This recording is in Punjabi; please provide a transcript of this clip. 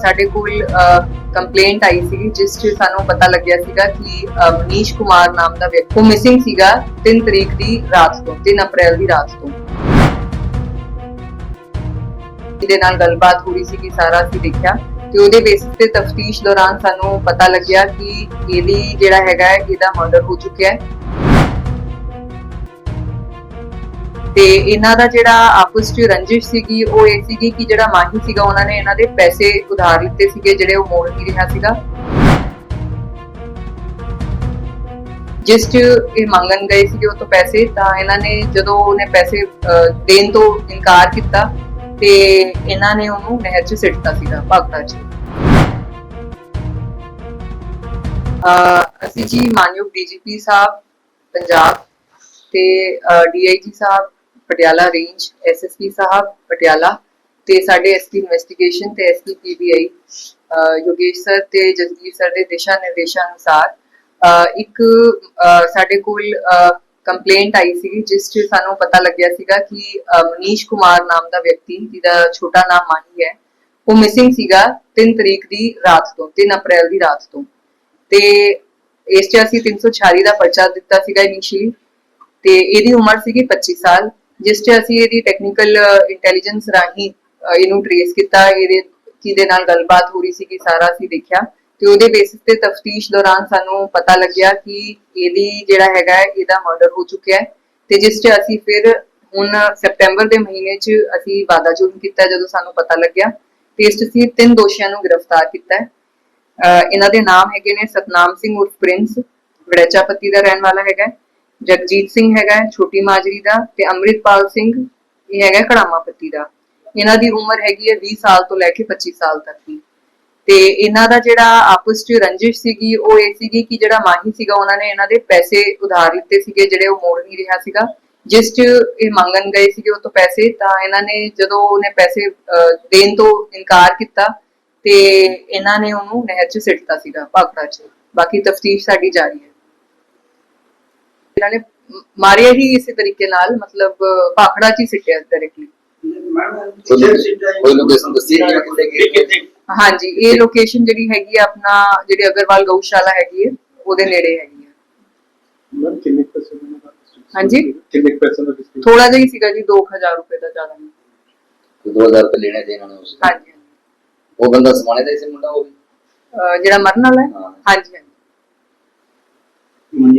ਸਾਡੇ ਕੋਲ ਕੰਪਲੇਂਟ ਆਈ ਸੀ ਜਿਸ 'ਚ ਸਾਨੂੰ ਪਤਾ ਲੱਗਿਆ ਸੀਗਾ ਕਿ ਮਨੀਸ਼ ਕੁਮਾਰ ਨਾਮ ਦਾ ਵਿਅਕਤੀ ਮਿਸਿੰਗ ਸੀਗਾ 3 ਤਰੀਕ ਦੀ ਰਾਤ ਤੋਂ 3 ਅਪ੍ਰੈਲ ਦੀ ਰਾਤ ਤੋਂ। ਇਹਦੇ ਨਾਲ ਗੱਲਬਾਤ ਹੋ ਰਹੀ ਸੀ ਕਿ ਸਾਰਾ ਅਸੀਂ ਦੇਖਿਆ। ਤੇ ਉਹਦੇ ਬੇਸਿਸ ਤੇ ਤਫਤੀਸ਼ ਦੌਰਾਨ ਸਾਨੂੰ ਪਤਾ ਲੱਗਿਆ ਕਿ ਇਹਦੀ ਜਿਹੜਾ ਹੈਗਾ ਇਹਦਾ ਮਰਡਰ ਹੋ ਚੁੱਕਿਆ ਹੈ। ਤੇ ਇਹਨਾਂ ਦਾ ਜਿਹੜਾ ਆਪਸ ਚ ਰੰਜਿਸ਼ ਸੀਗੀ ਉਹ ਇਹ ਸੀਗੀ ਕਿ ਜਿਹੜਾ ਮਾਹੀ ਸੀਗਾ ਉਹਨਾਂ ਨੇ ਇਹਨਾਂ ਦੇ ਪੈਸੇ ਉਧਾਰ ਦਿੱਤੇ ਸੀਗੇ ਜਿਹੜੇ ਉਹ ਮੋੜ ਨਹੀਂ ਰਿਹਾ ਸੀਗਾ। ਜਿਸ ਚ ਇਹ ਮੰਗਣ ਗਏ ਸੀਗੇ ਉਹ ਤੋਂ ਪੈਸੇ ਤਾਂ ਇਹਨਾਂ ਨੇ ਜਦੋਂ ਉਹਨੇ ਪੈਸੇ ਦੇਣ ਤੋਂ ਇਨਕਾਰ ਕੀਤਾ ਤੇ ਇਹਨਾਂ ਨੇ ਉਹਨੂੰ ਨਹਿਰ 'ਚ ਸਿੱਟਤਾ ਸੀਗਾ ਭਗਤਾ 'ਚ। ਅਹ, ਅਸੀਂ ਜੀ ਮਾਨਯੋਗ ਡੀਜੀਪੀ ਸਾਹਿਬ ਪੰਜਾਬ ਤੇ ਡੀਆਈਜੀ ਸਾਹਿਬ ਪਟਿਆਲਾ ਰੇਂਜ ਐਸਐਸਪੀ ਸਾਹਿਬ, ਪਟਿਆਲਾ ਤੇ ਸਾਡੇ ਐਸਪੀ ਇਨਵੈਸਟੀਗੇਸ਼ਨ ਤੇ ਐਸਪੀ ਪੀਬੀਆਈ ਯੋਗੇਸ਼ ਸਰ ਤੇ ਜਸਵੀਰ ਸਰ ਦੇ ਦਿਸ਼ਾ ਨਿਰਦੇਸ਼ਾਂ ਅਨੁਸਾਰ ਇੱਕ ਸਾਡੇ ਕੋਲ ਕੰਪਲੇਂਟ ਆਈ ਸੀ, ਜਿਸ 'ਚ ਸਾਨੂੰ ਪਤਾ ਲੱਗਿਆ ਸੀਗਾ ਕਿ ਮਨੀਸ਼ ਕੁਮਾਰ ਨਾਮ ਦਾ ਵਿਅਕਤੀ, ਜਿਹਦਾ ਛੋਟਾ ਨਾਮ ਮਾਹੀ ਹੈ, ਉਹ ਮਿਸਿੰਗ ਸੀਗਾ 3 ਤਰੀਕ ਦੀ ਰਾਤ ਤੋਂ 3 ਅਪ੍ਰੈਲ ਦੀ ਰਾਤ ਤੋਂ। ਤੇ ਇਸ 'ਚ ਅਸੀਂ 346 ਦਾ ਪਰਚਾ ਦਿੱਤਾ ਸੀਗਾ ਇਨੀਸ਼ੀਅਲੀ ਤੇ ਇਹਦੀ ਉਮਰ ਸੀਗੀ 25 ਸਾਲ। ਜਿਸ 'ਚ ਅਸੀਂ ਇਹਦੀ ਟੈਕਨੀਕਲ ਇੰਟੈਲੀਜੈਂਸ ਰਾਹੀਂ ਇਹਨੂੰ ਟ੍ਰੇਸ ਕੀਤਾ, ਇਹਦੇ ਕਿਹਦੇ ਨਾਲ ਗੱਲਬਾਤ ਹੋ ਰਹੀ ਸੀ ਕਿ ਸਾਰਾ ਅਸੀਂ ਦੇਖਿਆ। ਤੇ ਉਹਦੇ ਬੇਸਿਸ ਤੇ ਤਫਤੀਸ਼ ਦੌਰਾਨ ਸਾਨੂੰ ਪਤਾ ਲੱਗਿਆ ਕਿ ਇਹਦੀ ਜਿਹੜਾ ਹੈਗਾ ਇਹਦਾ ਮਰਡਰ ਹੋ ਚੁੱਕਿਆ ਹੈ। ਤੇ ਜਿਸ 'ਚ ਅਸੀਂ ਫਿਰ ਹੁਣ ਸੈਪਟੈਂਬਰ ਦੇ ਮਹੀਨੇ 'ਚ ਅਸੀਂ ਵਾਦਾ ਜੁਰਮ ਕੀਤਾ, ਜਦੋਂ ਸਾਨੂੰ ਪਤਾ ਲੱਗਿਆ। ਤੇ ਇਸ 'ਚ ਅਸੀਂ ਤਿੰਨ ਦੋਸ਼ੀਆਂ ਨੂੰ ਗ੍ਰਿਫਤਾਰ ਕੀਤਾ ਹੈ। ਇਹਨਾਂ ਦੇ ਨਾਮ ਹੈਗੇ ਨੇ ਸਤਨਾਮ ਸਿੰਘ ਉਰਫ ਪ੍ਰਿੰਸ ਵੜੈਚਾ ਦਾ ਰਹਿਣ ਵਾਲਾ ਹੈਗਾ ਜਗਜੀਤ ਸਿੰਘ ਹੈਗਾ ਛੋਟੀ ਮਾਜਰੀ ਦਾ ਤੇ ਅੰਮ੍ਰਿਤਪਾਲ ਸਿੰਘ ਇਹ ਹੈਗਾ ਹੈ ਦਾ। ਇਹਨਾਂ ਦੀ ਉਮਰ ਹੈਗੀ ਹੈ 20 ਸਾਲ ਤੋਂ ਲੈ ਕੇ 25 ਸਾਲ ਤੱਕ ਦੀ। ਤੇ ਇਹਨਾਂ ਦਾ ਜਿਹੜਾ ਆਪਸ ਚ ਰੰਜਿਸ਼ ਸੀਗੀ, ਉਹ ਇਹ ਸੀਗੀ ਕਿ ਜਿਹੜਾ ਮਾਹੀ ਸੀਗਾ, ਉਹਨਾਂ ਨੇ ਇਹਨਾਂ ਦੇ ਪੈਸੇ ਉਧਾਰ ਲਿੱਤੇ ਸੀਗੇ, ਜਿਹੜੇ ਉਹ ਮੋੜ ਨਹੀਂ ਰਿਹਾ ਸੀਗਾ। ਜਿਸ ਚ ਇਹ ਮੰਗਣ ਗਏ ਸੀਗੇ ਉਹ ਤੋਂ ਪੈਸੇ, ਤਾਂ ਇਹਨਾਂ ਨੇ ਜਦੋਂ ਉਹਨੇ ਪੈਸੇ ਦੇਣ ਤੋਂ ਇਨਕਾਰ ਕੀਤਾ, ਤੇ ਇਹਨਾਂ ਨੇ ਉਹਨੂੰ ਨਹਿਰ 'ਚ ਸਿੱਟਤਾ ਸੀਗਾ ਭਗਤਾ 'ਚ। ਬਾਕੀ ਤਫਤੀਸ਼ ਸਾਡੀ ਜਾਰੀ ਹੈ। ਇਹਨਾਂ ਨੇ ਮਾਰਿਆ ਹੀ ਇਸੇ ਤਰੀਕੇ ਨਾਲ ਮਤਲਬ ਭਾਖੜਾ 'ਚ ਹੀ ਸਿੱਟਿਆ ਡਾਇਰੈਕਟਲੀ ਕੋਈ ਲੋਕੇਸ਼ਨ ਦੱਸੀ ਹੈ ਕਿੱਥੇ ਗਏ ਹਾਂਜੀ ਇਹ ਲੋਕੇਸ਼ਨ ਜਿਹੜੀ ਹੈਗੀ ਆ ਆਪਣਾ ਜਿਹੜੀ ਅਗਰਵਾਲ ਗਊਸ਼ਾਲਾ ਹੈਗੀ ਹੈ ਉਹਦੇ ਨੇੜੇ ਹੈਗੀ ਹੈ ਕਿੰਨੇ ਪੈਸੇ ਹਾਂਜੀ? ਕਿੰਨੇ ਪੈਸੇ ਦਾ ਡਿਸਕਾਊਂਟ ਥੋੜਾ ਜਿਹਾ ਹੀ ਸੀਗਾ ਜੀ 2000 ਰੁਪਏ ਦਾ ਜ਼ਿਆਦਾ ਨਹੀਂ। 2000 ਰੁਪਏ ਲੈਣੇ ਤੇ ਇਹਨਾਂ ਨੇ ਉਸ ਹਾਂਜੀ ਉਹ ਬੰਦਾ ਸਮਾਣੇ ਦਾ ਸੀ ਮੁੰਡਾ ਉਹ ਵੀ? ਜਿਹੜਾ ਮਰਨ ਵਾਲਾ ਹੈ? ਹਾਂ। ਹਾਂਜੀ ਹਾਂਜੀ।